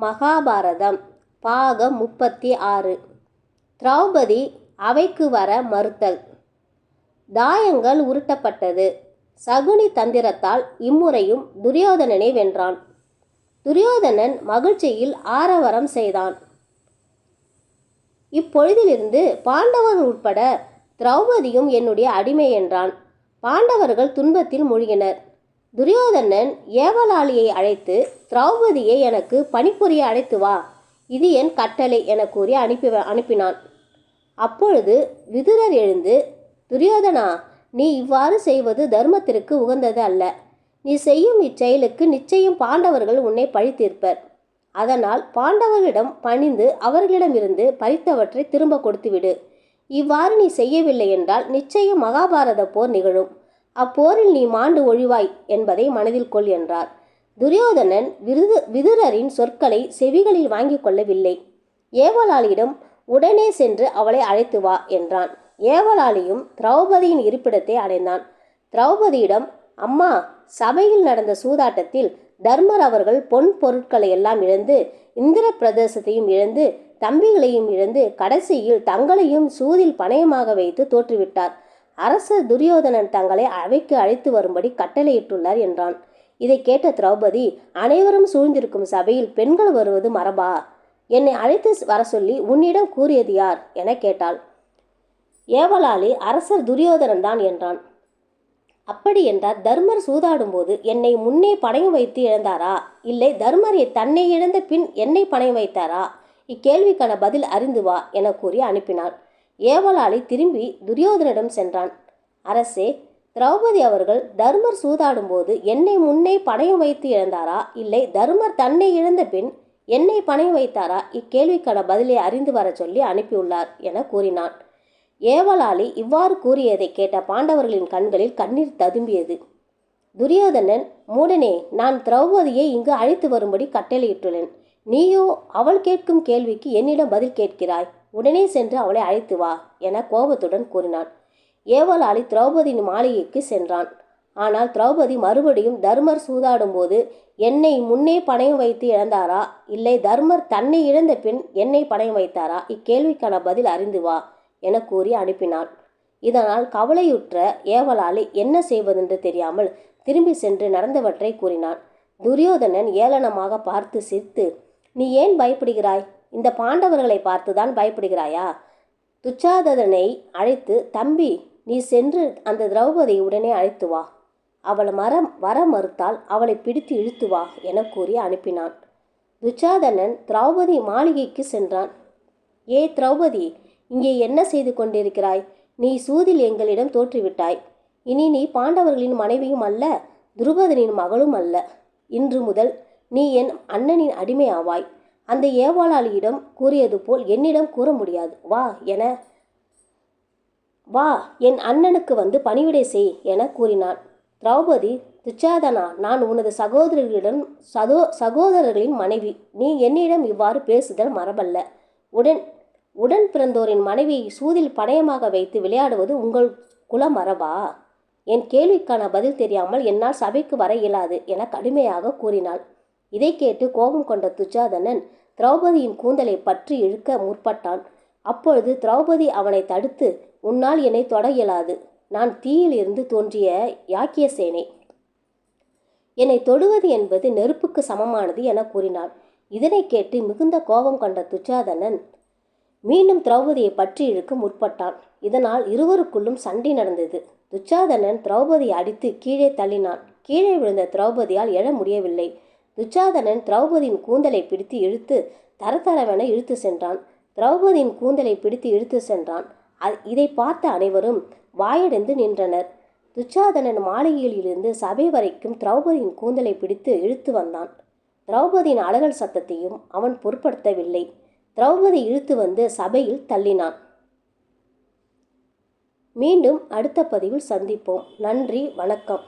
மகாபாரதம் பாகம் முப்பத்தி ஆறு. திரௌபதி அவைக்கு வர மறுத்தல். தாயங்கள் உருட்டப்பட்டது. சகுனி தந்திரத்தால் இம்முறையும் துரியோதனனை வென்றான். துரியோதனன் மகிழ்ச்சியில் ஆரவரம் செய்தான். இப்பொழுதிலிருந்து பாண்டவர்கள் உட்பட திரௌபதியும் என்னுடைய அடிமை என்றான். பாண்டவர்கள் துன்பத்தில் மூழ்கினர். துரியோதனன் ஏவலாளியை அழைத்து திரௌபதியை எனக்கு பணிபுரிய அழைத்து வா இது என் கட்டளை என கூறி அனுப்பி அனுப்பினான். அப்பொழுது விதுரர் எழுந்து துரியோதனா நீ இவ்வாறு செய்வது தர்மத்திற்கு உகந்தது அல்ல. நீ செய்யும் இச்செயலுக்கு நிச்சயம் பாண்டவர்கள் உன்னை பழித்தீர்ப்பர். அதனால் பாண்டவர்களிடம் பணிந்து அவர்களிடமிருந்து பறித்தவற்றை திரும்ப கொடுத்துவிடு. இவ்வாறு நீ செய்யவில்லை என்றால் நிச்சயம் மகாபாரத போர் நிகழும். அப்போரில் நீ மாண்டு ஒழிவாய் என்பதை மனதில் கொள் என்றார். துரியோதனன் விருது விதுரரின் சொற்களை செவிகளில் வாங்கிக் கொள்ளவில்லை. ஏவலாளியிடம் உடனே சென்று அவளை அழைத்து வா என்றான். ஏவலாளியும் திரௌபதியின் இருப்பிடத்தை அடைந்தான். திரௌபதியிடம் அம்மா சபையில் நடந்த சூதாட்டத்தில் தர்மர் அவர்கள் பொன் பொருட்களை எல்லாம் இழந்து இந்திர பிரதேசத்தையும் இழந்து தம்பிகளையும் இழந்து கடைசியில் தங்களையும் சூதில் பணயமாக வைத்து தோற்றுவிட்டார். அரசர் துரியோதனன் தங்களை அவைக்கு அழைத்து வரும்படி கட்டளையிட்டுள்ளார் என்றான். இதை கேட்ட திரௌபதி அனைவரும் சூழ்ந்திருக்கும் சபையில் பெண்கள் வருவது மரபா? என்னை அழைத்து வர சொல்லி உன்னிடம் கூறியது யார்? என கேட்டாள். ஏவலாளி அரசர் துரியோதனன் தான் என்றான். அப்படி என்றார் தர்மர் சூதாடும்போது என்னை முன்னே பணையம் வைத்து இழந்தாரா? இல்லை தர்மரை தன்னை இழந்த பின் என்னை பணையம் வைத்தாரா? இக்கேள்விக்கான பதில் அறிந்து வா என கூறி அனுப்பினாள். ஏவலாளி திரும்பி துரியோதனிடம் சென்றான். அரசே திரௌபதி அவர்கள் தர்மர் சூதாடும்போது என்னை முன்னே பணயம் வைத்து இழந்தாரா? இல்லை தர்மர் தன்னை இழந்த பின் என்னை பணயம் வைத்தாரா? இக்கேள்விக்கான பதிலை அறிந்து வர சொல்லி அனுப்பியுள்ளார் என கூறினான். ஏவலாளி இவ்வாறு கூறியதை கேட்ட பாண்டவர்களின் கண்களில் கண்ணீர் ததும்பியது. துரியோதனன் மூடனே நான் திரௌபதியை இங்கு அழைத்து வரும்படி கட்டளையிட்டுள்ளேன். நீயோ அவள் கேட்கும் கேள்விக்கு என்னிடம் பதில் கேட்கிறாய். உடனே சென்று அவளை அழைத்து வா என கோபத்துடன் கூறினான். ஏவலாளி திரௌபதியின் மாளிகைக்கு சென்றான். ஆனால் திரௌபதி மறுபடியும் தர்மர் சூதாடும்போது என்னை முன்னே பணயம் வைத்து இழந்தாரா? இல்லை தர்மர் தன்னை இழந்த பின் என்னை பணயம் வைத்தாரா? இக்கேள்விக்கான பதில் அறிந்து வா என கூறி அனுப்பினாள். இதனால் கவலையுற்ற ஏவலாளி என்ன செய்வதென்று தெரியாமல் திரும்பி சென்று நடந்தவற்றை கூறினான். துரியோதனன் ஏளனமாக பார்த்து சிரித்து நீ ஏன் பயப்படுகிறாய்? இந்த பாண்டவர்களை பார்த்துதான் பயப்படுகிறாயா? துச்சாததனை அழைத்து தம்பி நீ சென்று அந்த திரௌபதியை உடனே அழைத்து வா. அவள் மரம் வர மறுத்தால் அவளை பிடித்து இழுத்து வா என கூறி அனுப்பினான். துச்சாதனன் திரௌபதி மாளிகைக்கு சென்றான். ஏ திரௌபதி இங்கே என்ன செய்து கொண்டிருக்கிறாய்? நீ சூதில் எங்களிடம் தோற்றுவிட்டாய். இனி நீ பாண்டவர்களின் மனைவியும் அல்ல துருபதனின் மகளும் அல்ல. இன்று முதல் நீ என் அண்ணனின் அடிமை ஆவாய் அந்த ஏவாளாளியிடம் கூறியது போல் என்னிடம் கூற முடியாது. வா என வா என் அண்ணனுக்கு வந்து பணிவிடை செய் என கூறினான் திரௌபதி துச்சாதனா நான் உனது சகோதரர்களிடம் சகோ சகோதரர்களின் மனைவி நீ என்னிடம் இவ்வாறு பேசுதல் மரபல்ல. உடன் உடன் பிறந்தோரின் மனைவியை சூதில் பணயமாக வைத்து விளையாடுவது உங்கள் குல மரபா என் கேள்விக்கான பதில் தெரியாமல் என்னால் சபைக்கு வர இயலாது என கடுமையாக கூறினாள். இதை கேட்டு கோபம் கொண்ட துச்சாதனன் திரௌபதியின் கூந்தலை பற்றி இழுக்க முற்பட்டான். அப்பொழுது திரௌபதி அவனை தடுத்து உன்னால் என்னை தொட இயலாது. நான் தீயில் இருந்து தோன்றிய யாக்கிய சேனை என்னை தொடுவது என்பது நெருப்புக்கு சமமானது என கூறினாள். இதனை கேட்டு மிகுந்த கோபம் கொண்ட துச்சாதனன் மீண்டும் திரௌபதியை பற்றி இழுக்க முற்பட்டான். இதனால் இருவருக்குள்ளும் சண்டை நடந்தது. துச்சாதனன் திரௌபதியை அடித்து கீழே தள்ளினான். கீழே விழுந்த திரௌபதியால் எழ முடியவில்லை. துச்சாதனன் திரௌபதியின் கூந்தலை பிடித்து இழுத்து தரதரவென இழுத்து சென்றான். திரௌபதியின் கூந்தலை பிடித்து இழுத்து சென்றான். இதை பார்த்த அனைவரும் வாயடைந்து நின்றனர். துச்சாதனன் மாளிகையில் இருந்து சபை வரைக்கும் திரௌபதியின் கூந்தலை பிடித்து இழுத்து வந்தான். திரௌபதியின் அழகல் சத்தத்தையும் அவன் பொருட்படுத்தவில்லை. திரௌபதி இழுத்து வந்து சபையில் தள்ளினான். மீண்டும் அடுத்த பதிவில் சந்திப்போம். நன்றி வணக்கம்.